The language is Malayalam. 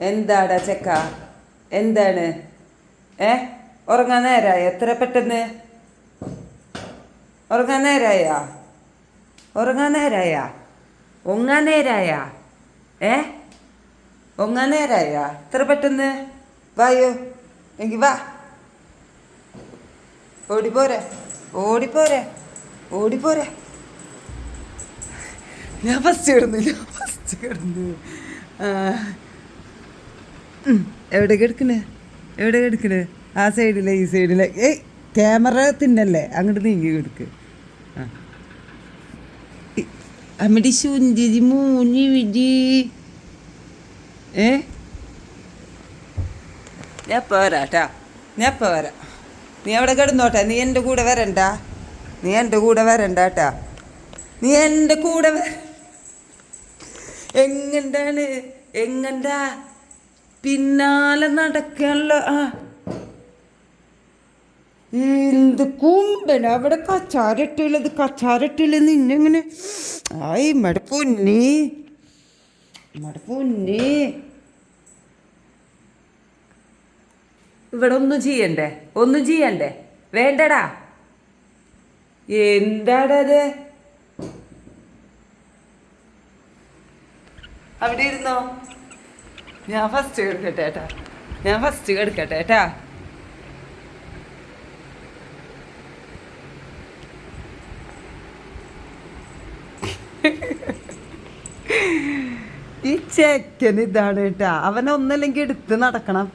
എന്താടാ ചെക്ക? എന്താണ്? ഏ? ഉറങ്ങാൻ നേരായ? എത്ര പെട്ടെന്ന്? ഉറങ്ങാൻ നേരായ? ഉറങ്ങാൻ നേരായ? ഒങ്ങാൻ നേരായ? ഏ? ഒങ്ങാൻ നേരായ? എത്ര പെട്ടെന്ന്? വായോ. എങ്കിൽ വാ. ഓടിപ്പോരെ. ഓടിപ്പോരെ. ഓടിപ്പോരെ. ഞാൻ ഫസ്റ്റ് കിടന്നു ഞാൻ ഫസ്റ്റ് കിടന്നു എവിടെ കിടക്കണ്? എവിടെ കിടക്കണ്? ആ സൈഡിലെ ഈ സൈഡിലെ. ഏയ് ക്യാമറ തിന്നല്ലേ? അങ്ങോട്ട് നീങ്ങി ഇ- അമ്മടി സുന്ദരി മൂഞ്ഞി വിജി ഏ? ഞാൻ പോരാട്ടാ ഞാൻ പോരാ നീ അവിടെ കിടന്നോട്ടെ. നീ എന്റെ കൂടെ വരണ്ട. നീ എന്റെ കൂടെ വരണ്ട കേട്ടാ നീ എന്റെ കൂടെ വര. എങ്ങണ്ടാണ്? എങ്ങണ്ടാ? പിന്നാലെ നടക്കാനുള്ള ആ. എന്ത് കുമ്പന അവിടെ കച്ചാരട്ടുള്ളത് കച്ചാരട്ടുള്ളത് നിന്നെങ്ങനെ? ആയി മട പൊന്നി. ഇവിടെ ഒന്നും ചെയ്യണ്ടേ? ഒന്നും ചെയ്യണ്ടേ? വേണ്ടടാ. എന്താടത് അവിടെ ഇരുന്നോ? ഞാൻ ഫസ്റ്റ് കിടക്കട്ടെ ഏട്ടാ. ഞാൻ ഫസ്റ്റ് കിടക്കട്ടെ ഏട്ടാ. ഈ ചെക്കൻ ഇതാണ് കേട്ടാ അവനെ ഒന്നല്ലെങ്കിൽ എടുത്ത് നടക്കണം.